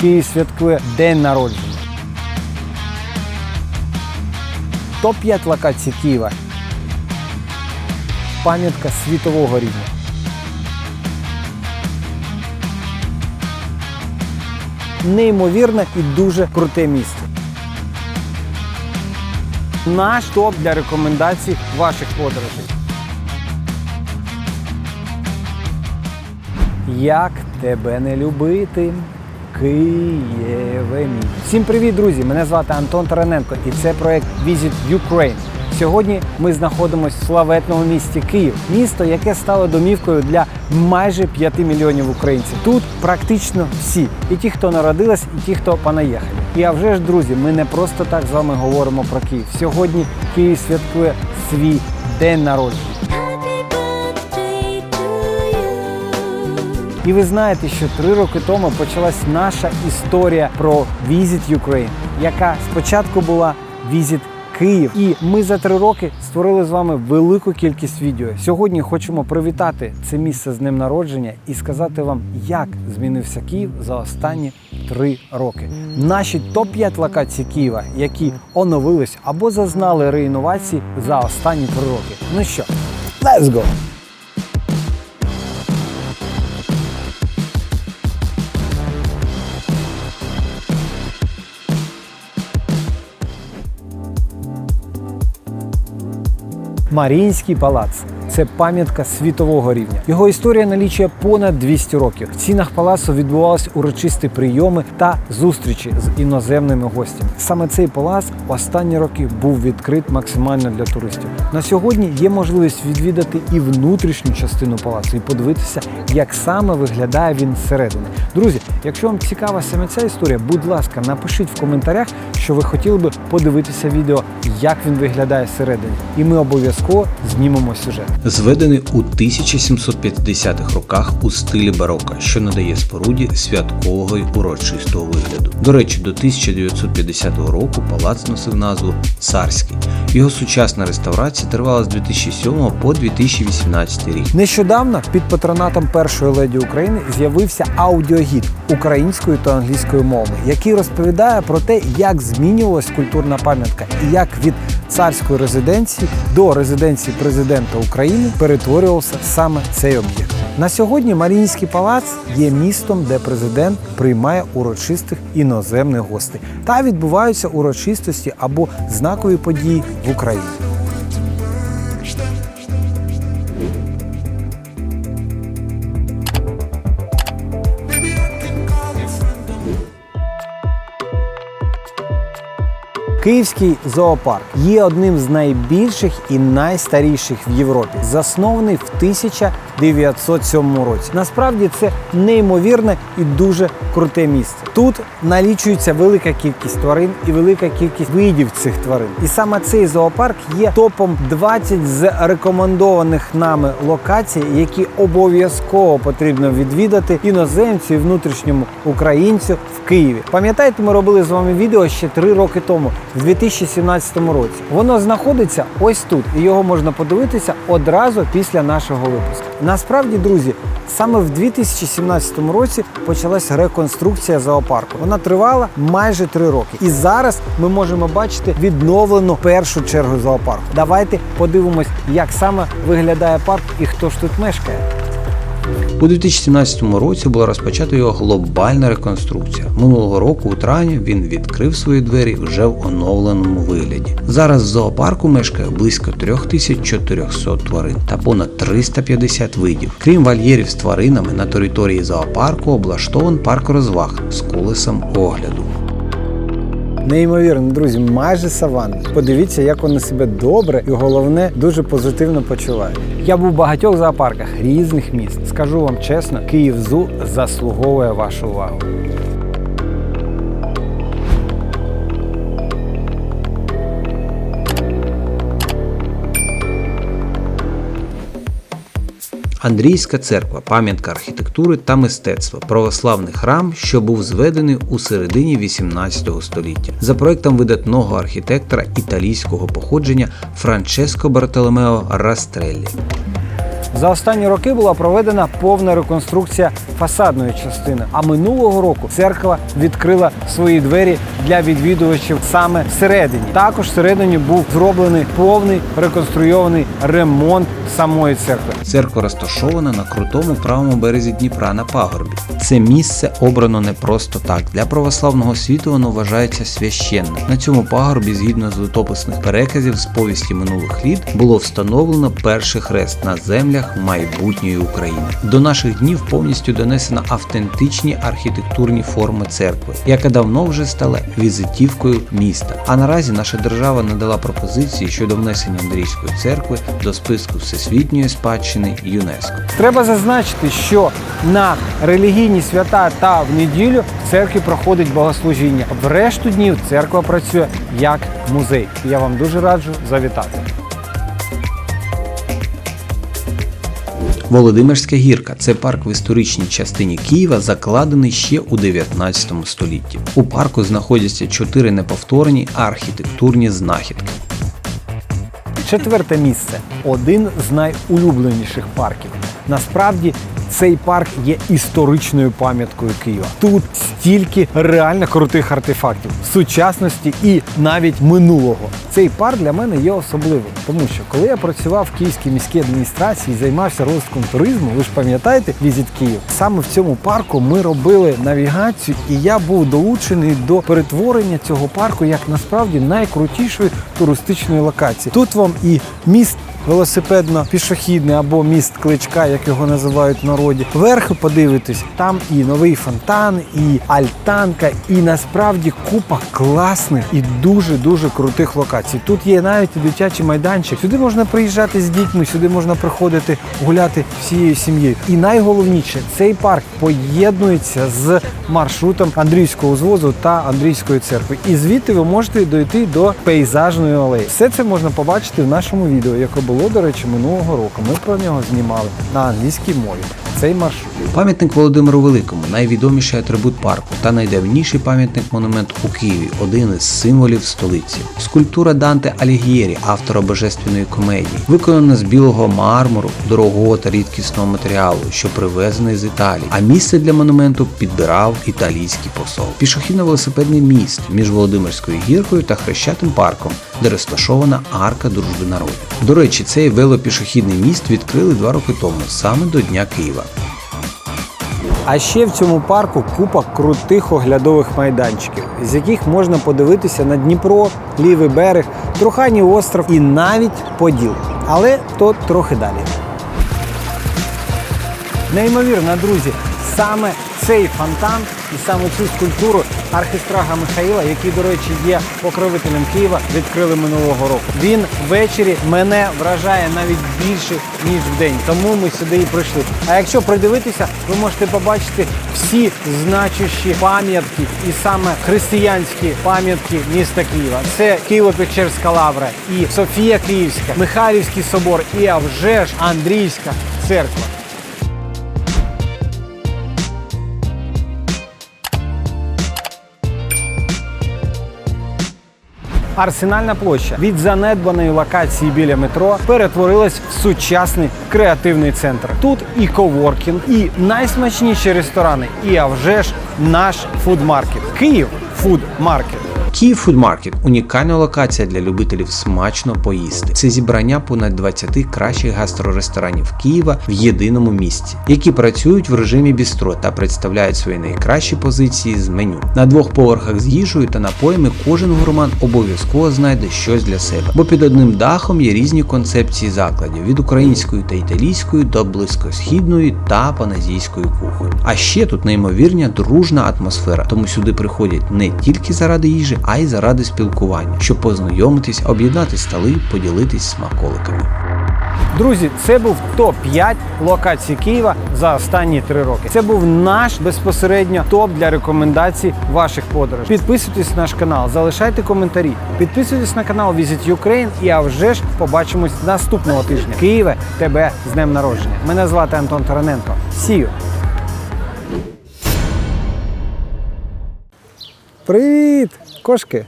Київ святкує день народження. Топ-5 локацій Києва. Пам'ятка світового рівня. Неймовірне і дуже круте місце. Наш топ для рекомендацій ваших подорожей. Як тебе не любити? Києве. Всім привіт, друзі! Мене звати Антон Тараненко і це проект Visit Ukraine. Сьогодні ми знаходимося в славетному місті Київ, місто, яке стало домівкою для майже 5 мільйонів українців. Тут практично всі, і ті, хто народились, і ті, хто понаїхали. І а вже ж, друзі, ми не просто так з вами говоримо про Київ. Сьогодні Київ святкує свій день народження. І ви знаєте, що три роки тому почалась наша історія про Visit Ukraine, яка спочатку була Visit Київ. І ми за три роки створили з вами велику кількість відео. Сьогодні хочемо привітати це місце з днем народження і сказати вам, як змінився Київ за останні три роки. Наші топ-5 локацій Києва, які оновились або зазнали реінновації за останні три роки. Ну що, let's go! Маріїнський палац це пам'ятка світового рівня. Його історія налічує понад 200 років. В стінах палацу відбувалися урочисті прийоми та зустрічі з іноземними гостями. Саме цей палац останні роки був відкрит максимально для туристів. На сьогодні є можливість відвідати і внутрішню частину палацу і подивитися, як саме виглядає він зсередини. Друзі, якщо вам цікава саме ця історія, будь ласка, напишіть в коментарях, що ви хотіли би подивитися відео, як він виглядає зсередині. І ми обов'язково знімемо сюжет. Зведений у 1750-х роках у стилі бароко, що надає споруді святкового й урочистого вигляду. До речі, до 1950 року палац носив назву Царський. Його сучасна реставрація тривала з 2007 по 2018 рік. Нещодавно під патронатом першої леді України з'явився аудіогід українською та англійською мовами, який розповідає про те, як змінювалась культурна пам'ятка і як від царської резиденції до резиденції президента України перетворювався саме цей об'єкт. На сьогодні Маріїнський палац є містом, де президент приймає урочистих іноземних гостей та відбуваються урочистості або знакові події в Україні. Київський зоопарк є одним з найбільших і найстаріших в Європі, заснований в 1907 році. Насправді це неймовірне і дуже круте місце. Тут налічується велика кількість тварин і велика кількість видів цих тварин. І саме цей зоопарк є топом 20 з рекомендованих нами локацій, які обов'язково потрібно відвідати іноземцю і внутрішньому українцю в Києві. Пам'ятаєте, ми робили з вами відео ще три роки тому, в 2017 році. Воно знаходиться ось тут, і його можна подивитися одразу після нашого випуску. Насправді, друзі, саме в 2017 році почалась реконструкція зоопарку. Вона тривала майже три роки. І зараз ми можемо бачити відновлену першу чергу зоопарку. Давайте подивимось, як саме виглядає парк і хто ж тут мешкає. У 2017 році була розпочата його глобальна реконструкція. Минулого року у травні він відкрив свої двері вже в оновленому вигляді. Зараз в зоопарку мешкає близько 3400 тварин та понад 350 видів. Крім вольєрів з тваринами, на території зоопарку облаштован парк розваг з колесом огляду. Неймовірно, друзі, майже саванни. Подивіться, як вони себе добре і головне дуже позитивно почувають. Я був в багатьох зоопарках різних міст. Скажу вам чесно, Київ Зу заслуговує вашу увагу. Андрійська церква пам'ятка архітектури та мистецтва, православний храм, що був зведений у середині 18 століття, за проектом видатного архітектора італійського походження Франческо Бартоломео Растреллі. За останні роки була проведена повна реконструкція фасадної частини. А минулого року церква відкрила свої двері для відвідувачів саме всередині. Також всередині був зроблений повний реконструйований ремонт самої церкви. Церква розташована на крутому правому березі Дніпра на пагорбі. Це місце обрано не просто так. Для православного світу воно вважається священним. На цьому пагорбі, згідно з литописних переказів з повісті минулих літ, було встановлено перший хрест на землях майбутньої України. До наших днів повністю донесено автентичні архітектурні форми церкви, яка давно вже стала візитівкою міста. А наразі наша держава надала пропозиції щодо внесення Андрійської церкви до списку всесвітньої спадщини ЮНЕСКО. Треба зазначити, що на релігійні свята та в неділю в церкві проходить богослужіння. В решту днів церква працює як музей. Я вам дуже раджу завітати. Володимирська гірка це парк в історичній частині Києва, закладений ще у 19 столітті. У парку знаходяться чотири неповторні архітектурні знахідки. Четверте місце один з найулюбленіших парків. Насправді цей парк є історичною пам'яткою Києва. Тут стільки реально крутих артефактів сучасності і навіть минулого. Цей парк для мене є особливим, тому що коли я працював в Київській міській адміністрації і займався розвитком туризму, ви ж пам'ятаєте візит Київ? Саме в цьому парку ми робили навігацію, і я був долучений до перетворення цього парку як насправді найкрутішої туристичної локації. Тут вам і міст велосипедно-пішохідний або міст кличка, як його називають в народі. Верхи подивитись, там і новий фонтан, і альтанка, і насправді купа класних і дуже дуже крутих локацій. Тут є навіть і дитячий майданчик. Сюди можна приїжджати з дітьми, сюди можна приходити гуляти всією сім'єю. І найголовніше, цей парк поєднується з маршрутом Андрійського узвозу та Андрійської церкви. І звідти ви можете дойти до пейзажної алеї. Все це можна побачити в нашому відео, яке було, до речі, минулого року. Ми про нього знімали на англійській мові. Цей маршрут. Пам'ятник Володимиру Великому найвідоміший атрибут парку та найдавніший пам'ятник монумент у Києві, один із символів столиці. Скульптура Данте Алігієрі, автора божественної комедії, виконана з білого мармуру, дорогого та рідкісного матеріалу, що привезений з Італії. А місце для монументу підбирав італійський посол. Пішохідно-велосипедний міст між Володимирською гіркою та Хрещатим парком, де розташована арка дружби народів. До речі, цей велопішохідний міст відкрили два роки тому, саме до Дня Києва. А ще в цьому парку купа крутих оглядових майданчиків, з яких можна подивитися на Дніпро, лівий берег, Труханів остров і навіть Поділ. Але то трохи далі. Неймовірно, друзі, саме цей фонтан і саме цю скульптуру архістрага Михаїла, який, до речі, є покровителем Києва, відкрили минулого року. Він ввечері мене вражає навіть більше ніж в день. Тому ми сюди і прийшли. А якщо придивитися, ви можете побачити всі значущі пам'ятки і саме християнські пам'ятки міста Києва. Це Києво-Печерська лавра і Софія Київська, Михайлівський собор і а вже ж Андрійська церква. Арсенальна площа від занедбаної локації біля метро перетворилась в сучасний креативний центр. Тут і коворкінг, і найсмачніші ресторани, і а вже ж наш фудмаркет. Київ фудмаркет. Київ Фудмаркет унікальна локація для любителів смачно поїсти. Це зібрання понад 20 кращих гастроресторанів Києва в єдиному місці, які працюють в режимі бістро та представляють свої найкращі позиції з меню. На двох поверхах з їжею та напоями кожен гурман обов'язково знайде щось для себе, бо під одним дахом є різні концепції закладів від української та італійської до близькосхідної та паназійської кухні. А ще тут неймовірна дружна атмосфера, тому сюди приходять не тільки заради їжі, а й заради спілкування, щоб познайомитись, об'єднати столи, поділитись смаколиками. Друзі, це був топ 5 локацій Києва за останні три роки. Це був наш безпосередньо топ для рекомендацій ваших подорожей. Підписуйтесь на наш канал, залишайте коментарі, підписуйтесь на канал Visit Ukraine і а вже ж побачимось наступного тижня. Києве, тебе з днем народження. Мене звати Антон Тараненко. Сію. Привіт, кошки!